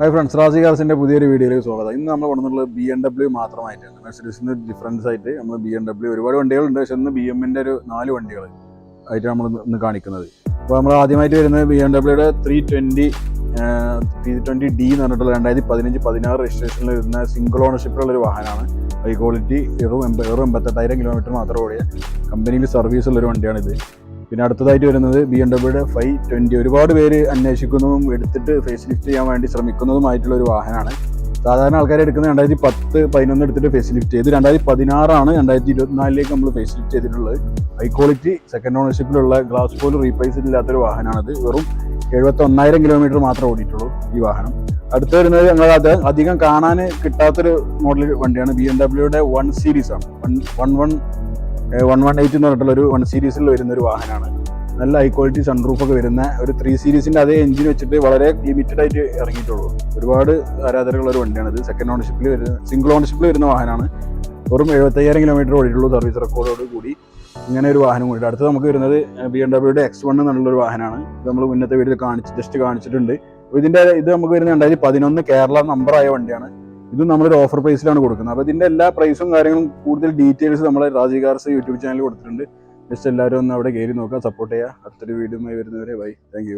Hi friends Razi കാർസിന്റെ പുതിയൊരു വീഡിയോയിലേക്ക് സ്വാഗതം. ഇന്ന് നമ്മൾ കൊണ്ടുവന്നുള്ളത് ബി എം ഡബ്ല്യു മാത്രമായിട്ടാണ്. മെഴ്സഡീസിന് ഡിഫറൻസ് ആയിട്ട് നമ്മൾ ബി എം ഡബ്ല്യു ഒരുപാട് വണ്ടികളുണ്ട്. പക്ഷെ ഇന്ന് ബി എമ്മിന്റെ ഒരു നാല് വണ്ടികൾ ആയിട്ട് നമ്മൾ ഇന്ന് കാണിക്കുന്നത്. അപ്പോൾ നമ്മൾ ആദ്യമായിട്ട് വരുന്നത് B M ഡബ്ല്യൂയുടെ three twenty three twenty D എന്ന് പറഞ്ഞിട്ടുള്ള രണ്ടായിരത്തി പതിനഞ്ച് പതിനാറ് രജിസ്ട്രേഷനിൽ വരുന്ന സിംഗിൾ ഓണർഷിപ്പിലുള്ള ഒരു വാഹനമാണ്. ഹൈ ക്വാളിറ്റി വെറും എൺപ വെറും എൺപത്തെട്ടായിരം കിലോമീറ്റർ മാത്രം ഓടിയ കമ്പനിയിൽ സർവീസ് ഉള്ള ഒരു വണ്ടിയാണിത്. പിന്നെ അടുത്തതായിട്ട് വരുന്നത് ബി എം ഡബ്ല്യൂടെ ഫൈവ് ട്വന്റി ഒരുപാട് പേര് അന്വേഷിക്കുന്നതും എടുത്തിട്ട് ഫേസ് ലിഫ്റ്റ് ചെയ്യാൻ വേണ്ടി ശ്രമിക്കുന്നതുമായിട്ടുള്ള ഒരു വാഹനമാണ്. സാധാരണ ആൾക്കാർ എടുക്കുന്നത് രണ്ടായിരത്തി പത്ത് പതിനൊന്ന് എടുത്തിട്ട് ഫേസ് ലിഫ്റ്റ് ചെയ്ത്. രണ്ടായിരത്തി പതിനാറാണ് രണ്ടായിരത്തി ഇരുപത്തിനാലിലേക്ക് നമ്മൾ ഫേസ് ലിഫ്റ്റ് ചെയ്തിട്ടുള്ളത്. ഹൈ ക്വാളിറ്റി സെക്കൻഡ് ഓണർഷിപ്പിലുള്ള ഗ്ലാസ് പോലും റീപ്ലേസ് ഇല്ലാത്തൊരു വാഹനമാണത്. വെറും എഴുപത്തി ഒന്നായിരം കിലോമീറ്റർ മാത്രമേ ഓടിയിട്ടുള്ളൂ ഈ വാഹനം. അടുത്ത് വരുന്നത് ഞങ്ങൾ അത് അധികം കാണാൻ കിട്ടാത്തൊരു മോഡൽ വണ്ടിയാണ് ബി എം ഡബ്ല്യൂടെ വൺ സീരീസ് ആണ്. One one one one one eight എന്ന് പറഞ്ഞിട്ടുള്ള ഒരു വൺ സീരീസിൽ വരുന്ന ഒരു വാഹനമാണ്. നല്ല ഹൈ ക്വാളിറ്റി സൺറൂഫ് ഒക്കെ വരുന്ന ഒരു ത്രീ സീരീസിന്റെ അതേ എഞ്ചിൻ വെച്ചിട്ട് വളരെ ലിമിറ്റഡ് ആയിട്ട് ഇറങ്ങിയിട്ടുള്ളൂ. ഒരുപാട് ആരാധകരുള്ള ഒരു വണ്ടിയാണ് ഇത്. സെക്കൻഡ് ഓണർഷിപ്പിൽ വരുന്ന സിംഗിൾ ഓണർഷിപ്പിൽ വരുന്ന വാഹനമാണ്. വെറും എഴുപത്തയ്യായിരം കിലോമീറ്റർ ഓടിയിട്ടുള്ളൂ സർവീസ് റെക്കോർഡോട് കൂടി. ഇങ്ങനെ ഒരു വാഹനം കൂടി അടുത്ത് നമുക്ക് വരുന്നത് ബി എം ഡബ്ല്യൂടെ എക്സ് വൺ എന്നുള്ള ഒരു വാഹനമാണ്. ഇത് നമ്മൾ മുന്നത്തെ വീട്ടിൽ കാണിച്ച് ജസ്റ്റ് കാണിച്ചിട്ടുണ്ട്. ഇതിന്റെ ഇത് നമുക്ക് വരുന്നത് രണ്ടായിരത്തി പതിനൊന്ന് കേരള നമ്പറായ വണ്ടിയാണ്. ഇത് നമ്മളൊരു ഓഫർ പ്രൈസിലാണ് കൊടുക്കുന്നത്. അപ്പോൾ ഇതിന്റെ എല്ലാ പ്രൈസും കാര്യങ്ങളും കൂടുതൽ ഡീറ്റെയിൽസ് നമ്മൾ രാജികാർസ് യൂട്യൂബ് ചാനൽ കൊടുത്തിട്ടുണ്ട്. ജസ്റ്റ് എല്ലാവരും ഒന്ന് അവിടെ കയറി നോക്കുക. സപ്പോർട്ട് ചെയ്യുക. അടുത്തൊരു വീഡിയോ വരുന്നവരെ ബൈ താങ്ക്